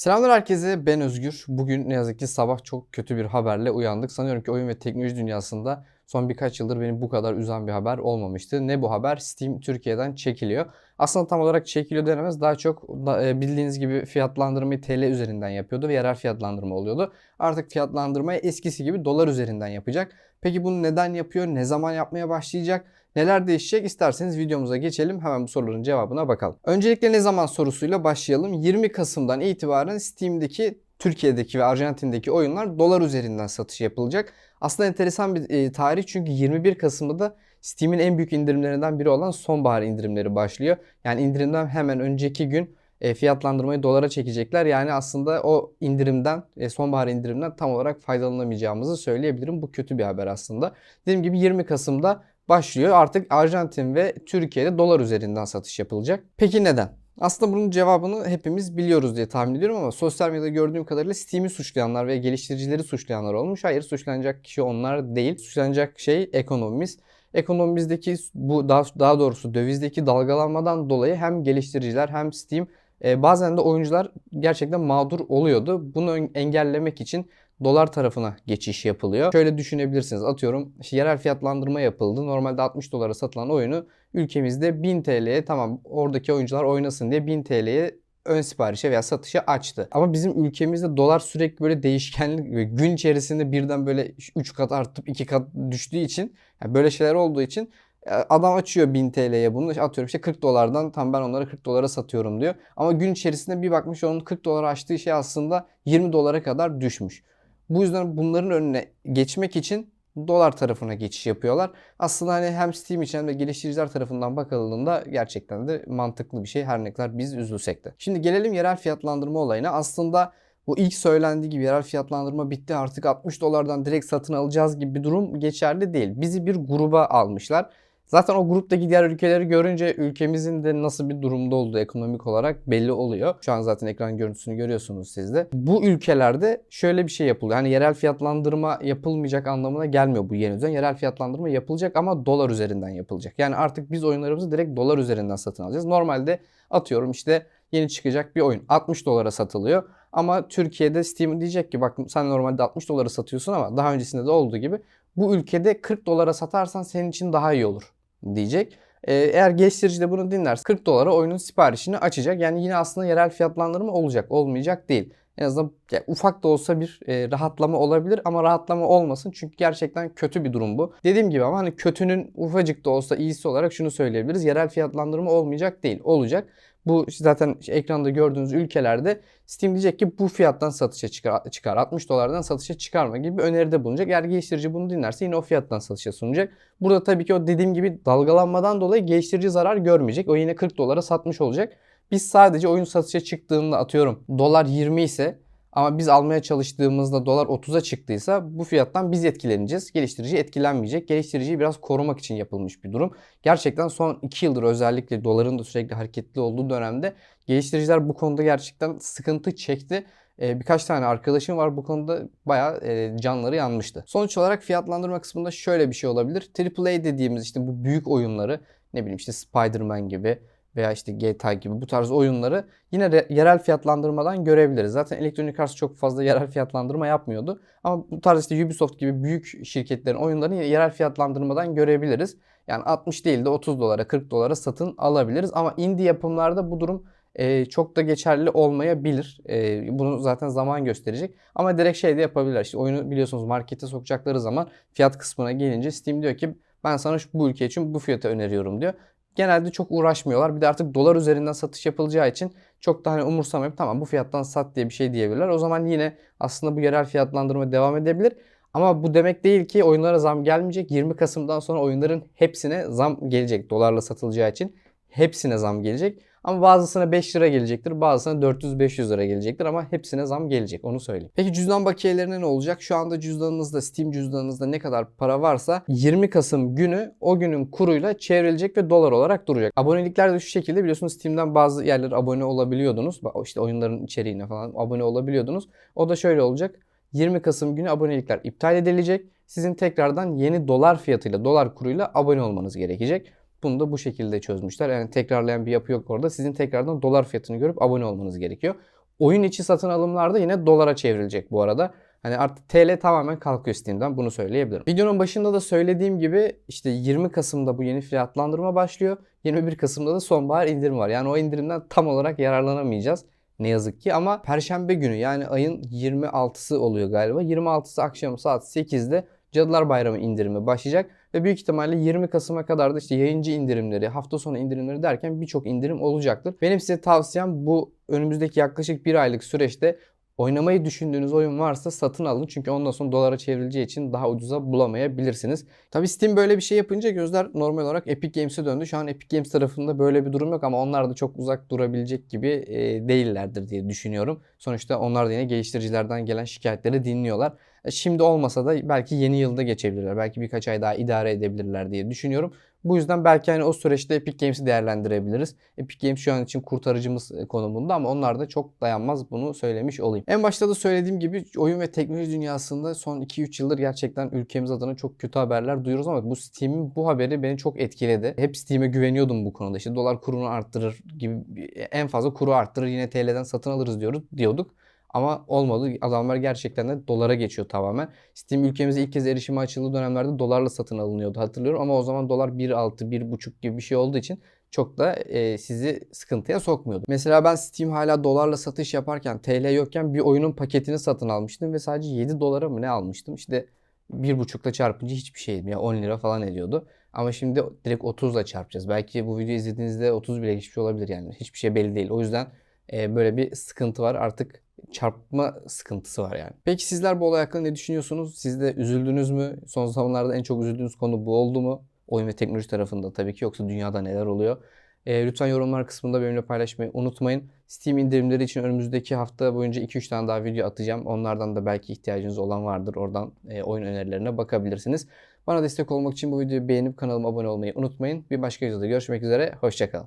Selamlar herkese ben Özgür. Bugün ne yazık ki sabah çok kötü bir haberle uyandık. Sanıyorum ki oyun ve teknoloji dünyasında son birkaç yıldır beni bu kadar üzen bir haber olmamıştı. Ne bu haber? Steam Türkiye'den çekiliyor. Aslında tam olarak çekiliyor denemez. Daha çok e, bildiğiniz gibi fiyatlandırmayı TL üzerinden yapıyordu ve yerel fiyatlandırma oluyordu. Artık fiyatlandırmayı eskisi gibi dolar üzerinden yapacak. Peki bunu neden yapıyor? Ne zaman yapmaya başlayacak? Neler değişecek? İsterseniz videomuza geçelim. Hemen bu soruların cevabına bakalım. Öncelikle ne zaman sorusuyla başlayalım. 20 Kasım'dan itibaren Steam'deki Türkiye'deki ve Arjantin'deki oyunlar dolar üzerinden satış yapılacak. Aslında enteresan bir e, tarih çünkü 21 Kasım'da da Steam'in en büyük indirimlerinden biri olan sonbahar indirimleri başlıyor. Yani indirimden hemen önceki gün e, fiyatlandırmayı dolara çekecekler. Yani aslında o indirimden, e, sonbahar indirimden tam olarak faydalanamayacağımızı söyleyebilirim. Bu kötü bir haber aslında. Dediğim gibi 20 Kasım'da başlıyor. Artık Arjantin ve Türkiye'de dolar üzerinden satış yapılacak. Peki neden? Aslında bunun cevabını hepimiz biliyoruz diye tahmin ediyorum ama sosyal medyada gördüğüm kadarıyla Steam'i suçlayanlar ve geliştiricileri suçlayanlar olmuş. Hayır suçlanacak kişi onlar değil. Suçlanacak şey ekonomimiz. Ekonomimizdeki bu daha, daha doğrusu dövizdeki dalgalanmadan dolayı hem geliştiriciler hem Steam e, bazen de oyuncular gerçekten mağdur oluyordu. Bunu engellemek için dolar tarafına geçiş yapılıyor. Şöyle düşünebilirsiniz. Atıyorum işte yerel fiyatlandırma yapıldı. Normalde 60 dolara satılan oyunu ülkemizde 1000 TL'ye tamam oradaki oyuncular oynasın diye 1000 TL'ye ön siparişe veya satışa açtı. Ama bizim ülkemizde dolar sürekli böyle değişkenlik ve gün içerisinde birden böyle 3 kat artıp 2 kat düştüğü için yani böyle şeyler olduğu için e, Adam açıyor 1000 TL'ye bunu atıyorum işte 40 dolardan tam ben onlara 40 dolara satıyorum diyor. Ama gün içerisinde bir bakmış onun 40 dolara açtığı şey aslında 20 dolara kadar düşmüş. Bu yüzden bunların önüne geçmek için dolar tarafına geçiş yapıyorlar. Aslında hani hem Steam için hem de geliştiriciler tarafından bakıldığında gerçekten de mantıklı bir şey her ne kadar biz üzülsek de. Şimdi gelelim yerel fiyatlandırma olayına. Aslında bu ilk söylendiği gibi yerel fiyatlandırma bitti artık 60 dolardan direkt satın alacağız gibi bir durum geçerli değil. Bizi bir gruba almışlar Zaten o gruptaki diğer ülkeleri görünce ülkemizin de nasıl bir durumda olduğu ekonomik olarak belli oluyor. Şu an zaten ekran görüntüsünü görüyorsunuz siz de. Bu ülkelerde şöyle bir şey yapılıyor. Hani yerel fiyatlandırma yapılmayacak anlamına gelmiyor bu yeni düzen. Yerel fiyatlandırma yapılacak ama dolar üzerinden yapılacak. Yani artık biz oyunlarımızı direkt dolar üzerinden satın alacağız. Normalde atıyorum işte yeni çıkacak bir oyun 60 dolara satılıyor. Ama Türkiye'de Steam diyecek ki bak sen normalde 60 dolara satıyorsun ama daha öncesinde de olduğu gibi bu ülkede 40 dolara satarsan senin için daha iyi olur diyecek. Ee, eğer geliştirici de bunu dinlerse 40 dolara oyunun siparişini açacak. Yani yine aslında yerel fiyatlandırma olacak. Olmayacak değil. En azından yani ufak da olsa bir e, rahatlama olabilir ama rahatlama olmasın. Çünkü gerçekten kötü bir durum bu. Dediğim gibi ama hani kötünün ufacık da olsa iyisi olarak şunu söyleyebiliriz. Yerel fiyatlandırma olmayacak değil. Olacak. Bu zaten ekranda gördüğünüz ülkelerde Steam diyecek ki bu fiyattan satışa çıkar, çıkar 60 dolardan satışa çıkarma gibi bir öneride bulunacak. Eğer geliştirici bunu dinlerse yine o fiyattan satışa sunacak. Burada tabii ki o dediğim gibi dalgalanmadan dolayı geliştirici zarar görmeyecek. O yine 40 dolara satmış olacak. Biz sadece oyun satışa çıktığında atıyorum dolar 20 ise ama biz almaya çalıştığımızda dolar 30'a çıktıysa bu fiyattan biz etkileneceğiz. Geliştirici etkilenmeyecek. Geliştiriciyi biraz korumak için yapılmış bir durum. Gerçekten son 2 yıldır özellikle doların da sürekli hareketli olduğu dönemde geliştiriciler bu konuda gerçekten sıkıntı çekti. Ee, birkaç tane arkadaşım var bu konuda bayağı e, canları yanmıştı. Sonuç olarak fiyatlandırma kısmında şöyle bir şey olabilir. AAA dediğimiz işte bu büyük oyunları ne bileyim işte Spider-Man gibi veya işte GTA gibi bu tarz oyunları yine yerel fiyatlandırmadan görebiliriz. Zaten Electronic Arts çok fazla yerel fiyatlandırma yapmıyordu. Ama bu tarz işte Ubisoft gibi büyük şirketlerin oyunlarını yine yerel fiyatlandırmadan görebiliriz. Yani 60 değil de 30 dolara 40 dolara satın alabiliriz. Ama indie yapımlarda bu durum e, çok da geçerli olmayabilir. E, bunu zaten zaman gösterecek. Ama direkt şey de yapabilirler. İşte oyunu biliyorsunuz markete sokacakları zaman fiyat kısmına gelince Steam diyor ki ben sana şu bu ülke için bu fiyatı öneriyorum diyor genelde çok uğraşmıyorlar. Bir de artık dolar üzerinden satış yapılacağı için çok da hani umursamayıp tamam bu fiyattan sat diye bir şey diyebilirler. O zaman yine aslında bu yerel fiyatlandırma devam edebilir. Ama bu demek değil ki oyunlara zam gelmeyecek. 20 Kasım'dan sonra oyunların hepsine zam gelecek dolarla satılacağı için. Hepsine zam gelecek. Ama bazısına 5 lira gelecektir, bazısına 400-500 lira gelecektir ama hepsine zam gelecek onu söyleyeyim. Peki cüzdan bakiyelerine ne olacak? Şu anda cüzdanınızda, Steam cüzdanınızda ne kadar para varsa 20 Kasım günü o günün kuruyla çevrilecek ve dolar olarak duracak. Abonelikler de şu şekilde biliyorsunuz Steam'den bazı yerlere abone olabiliyordunuz. İşte oyunların içeriğine falan abone olabiliyordunuz. O da şöyle olacak. 20 Kasım günü abonelikler iptal edilecek. Sizin tekrardan yeni dolar fiyatıyla, dolar kuruyla abone olmanız gerekecek. Bunu da bu şekilde çözmüşler. Yani tekrarlayan bir yapı yok orada. Sizin tekrardan dolar fiyatını görüp abone olmanız gerekiyor. Oyun içi satın alımlarda yine dolara çevrilecek bu arada. Hani artık TL tamamen kalkıyor Steam'den bunu söyleyebilirim. Videonun başında da söylediğim gibi işte 20 Kasım'da bu yeni fiyatlandırma başlıyor. 21 Kasım'da da sonbahar indirim var. Yani o indirimden tam olarak yararlanamayacağız. Ne yazık ki ama Perşembe günü yani ayın 26'sı oluyor galiba. 26'sı akşam saat 8'de Cadılar Bayramı indirimi başlayacak ve büyük ihtimalle 20 Kasım'a kadar da işte yayıncı indirimleri, hafta sonu indirimleri derken birçok indirim olacaktır. Benim size tavsiyem bu önümüzdeki yaklaşık bir aylık süreçte oynamayı düşündüğünüz oyun varsa satın alın. Çünkü ondan sonra dolara çevrileceği için daha ucuza bulamayabilirsiniz. Tabi Steam böyle bir şey yapınca gözler normal olarak Epic Games'e döndü. Şu an Epic Games tarafında böyle bir durum yok ama onlar da çok uzak durabilecek gibi e, değillerdir diye düşünüyorum. Sonuçta onlar da yine geliştiricilerden gelen şikayetleri dinliyorlar. E, Şimdi olmasa da belki yeni yılda geçebilirler. Belki birkaç ay daha idare edebilirler diye düşünüyorum. Bu yüzden belki hani o süreçte Epic Games'i değerlendirebiliriz. Epic Games şu an için kurtarıcımız e, konumunda ama onlar da çok dayanmaz bunu söylemiş olayım. En başta da söylediğim gibi oyun ve teknoloji dünyasında son 2-3 yıldır gerçekten ülkemiz adına çok kötü haberler duyuyoruz ama bu Steam'in bu haberi beni çok etkiledi. Hep Steam'e güveniyordum bu konuda. İşte dolar kurunu arttırır gibi en fazla kuru arttırır yine TL'den satın alırız diyoruz diyorduk. Ama olmadı. Adamlar gerçekten de dolara geçiyor tamamen. Steam ülkemize ilk kez erişime açıldığı dönemlerde dolarla satın alınıyordu hatırlıyorum. Ama o zaman dolar 1.6, 1.5 gibi bir şey olduğu için çok da e, sizi sıkıntıya sokmuyordu. Mesela ben Steam hala dolarla satış yaparken TL yokken bir oyunun paketini satın almıştım ve sadece 7 dolara mı ne almıştım? İşte 1.5'la çarpınca hiçbir şeydi. Ya 10 lira falan ediyordu. Ama şimdi direkt 30'la çarpacağız. Belki bu videoyu izlediğinizde 30 bile geçmiş olabilir yani. Hiçbir şey belli değil. O yüzden e, böyle bir sıkıntı var. Artık çarpma sıkıntısı var yani. Peki sizler bu olay hakkında ne düşünüyorsunuz? Siz de üzüldünüz mü? Son zamanlarda en çok üzüldüğünüz konu bu oldu mu? Oyun ve teknoloji tarafında tabii ki yoksa dünyada neler oluyor? E, lütfen yorumlar kısmında benimle paylaşmayı unutmayın. Steam indirimleri için önümüzdeki hafta boyunca 2-3 tane daha video atacağım. Onlardan da belki ihtiyacınız olan vardır. Oradan e, oyun önerilerine bakabilirsiniz. Bana destek olmak için bu videoyu beğenip kanalıma abone olmayı unutmayın. Bir başka videoda görüşmek üzere. Hoşçakalın.